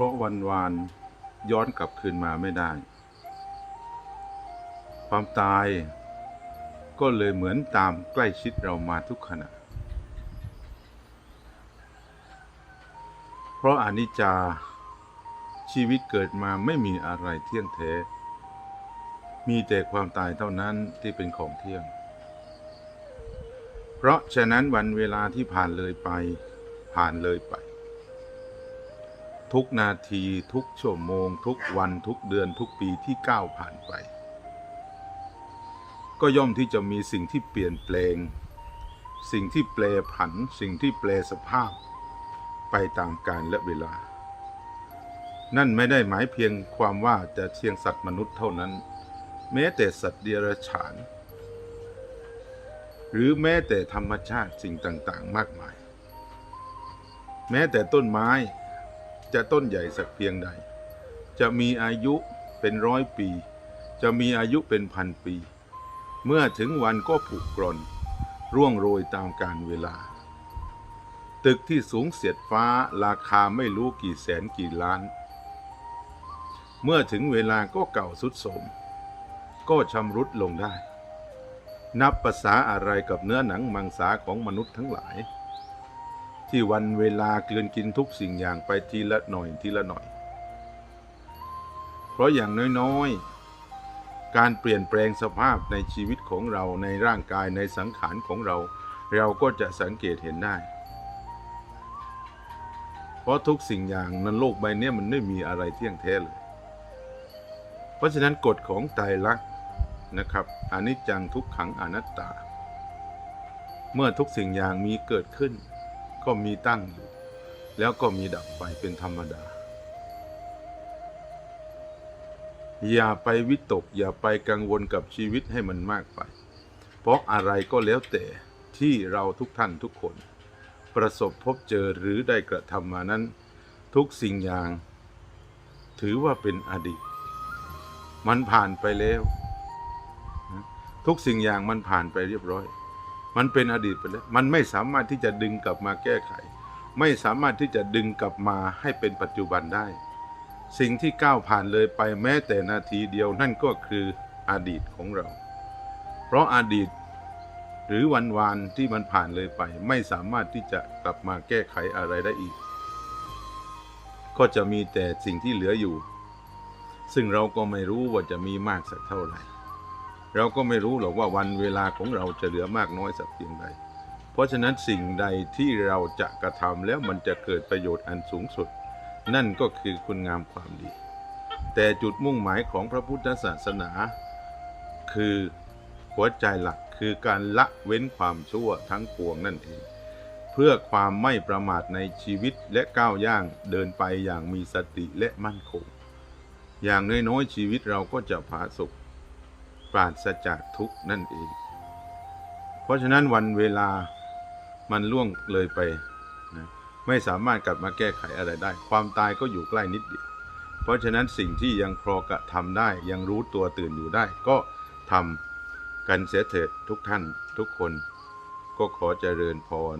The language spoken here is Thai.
ราะวันวานย้อนกลับคืนมาไม่ได้ ความตายก็เลยเหมือนตามใกล้ชิดเรามาทุกขณะ เพราะอนิจจาชีวิตเกิดมาไม่มีอะไรเที่ยงแท้ มีแต่ความตายเท่านั้นที่เป็นของเที่ยง เพราะฉะนั้นวันเวลาที่ผ่านเลยไปผ่านเลยไป ทุกนาทีทุกชั่วโมง ทุกวันทุกเดือนทุกปีที่ก้าวผ่านไป ก็ย่อมที่จะมีสิ่งที่เปลี่ยนแปลง สิ่งที่แปลผัน สิ่งที่แปลสภาพ ไปตามกาลและเวลา นั่นไม่ได้หมายเพียงความว่าจะเชียงสัตว์มนุษย์เท่านั้น แม้แต่สัตว์เดรัจฉาน หรือแม้แต่ธรรมชาติสิ่งต่างๆ มากมาย แม้แต่ต้นไม้ จะต้นใหญ่สักเพียงใด จะมีอายุเป็นร้อยปี จะมีอายุเป็นพันปี เมื่อถึงวันก็ผุกร่อน ร่วงโรยตามกาลเวลา ตึกที่สูงเสียดฟ้าราคาไม่รู้กี่แสนกี่ล้าน เมื่อถึงเวลาก็เก่าสุดโทรมก็ชำรุดลงได้ นับภาษาอะไรกับเนื้อหนังมังสาของมนุษย์ทั้งหลาย ที่วันเวลาเกลืนกินทุกสิ่งอย่างไปทีละหน่อยทีละหน่อย เพราะอย่างน้อยๆ การเปลี่ยนแปลงสภาพในชีวิตของเราในร่างกายในสังขารของเรา เราก็จะสังเกตเห็นได้ เพราะทุกสิ่งอย่างในโลกใบนี้มันไม่มีอะไรเที่ยงแท้เลย เพราะฉะนั้นกฎของไตรลักษณ์นะครับอนิจจังทุกขังอนัตตา เมื่อทุกสิ่งอย่างมีเกิดขึ้น ก็มีตั้งอยู่ แล้วก็มีดับไปเป็นธรรมดา อย่าไปวิตก อย่าไปกังวลกับชีวิตให้มันมากไป เพราะอะไรก็แล้วแต่ที่เราทุกท่านทุกคน ประสบพบเจอหรือได้กระทำมานั้น ทุกสิ่งอย่าง ถือว่าเป็นอดีต มันผ่านไปแล้ว ทุกสิ่งอย่างมันผ่านไปเรียบร้อย มันเป็นอดีตไปแล้ว มันไม่สามารถที่จะดึงกลับมาแก้ไข ไม่สามารถที่จะดึงกลับมาให้เป็นปัจจุบันได้ สิ่งที่ก้าวผ่านเลยไปแม้แต่นาทีเดียวนั่นก็คืออดีตของเรา เพราะอดีตหรือวันวานที่มันผ่านเลยไป ไม่สามารถที่จะกลับมาแก้ไขอะไรได้อีก ก็จะมีแต่สิ่งที่เหลืออยู่ ซึ่งเราก็ไม่รู้ว่าจะมีมากสักเท่าไหร่ เราก็ไม่รู้หรอกว่าวันเวลาของเราจะเหลือมากน้อยสักเพียงใด เพราะฉะนั้นสิ่งใดที่เราจะกระทำแล้วมันจะเกิดประโยชน์อันสูงสุด นั่นก็คือคุณงามความดี แต่จุดมุ่งหมายของพระพุทธศาสนา คือหัวใจหลักคือการละเว้นความชั่วทั้งปวงนั่นเอง เพื่อความไม่ประมาทในชีวิตและก้าวย่างเดินไปอย่างมีสติและมั่นคง อย่างน้อยๆชีวิตเราก็จะผาสุก ปราศจากทุกข์นั่นเอง เพราะฉะนั้นวันเวลามันล่วงเลยไปนะไม่สามารถกลับมาแก้ไขอะไรได้ ความตายก็อยู่ใกล้นิดเดียว เพราะฉะนั้นสิ่งที่ยังพอกระทำได้ ยังรู้ตัวตื่นอยู่ได้ ก็ทำกันเสียเถิดทุกท่านทุกคน ก็ขอเจริญพร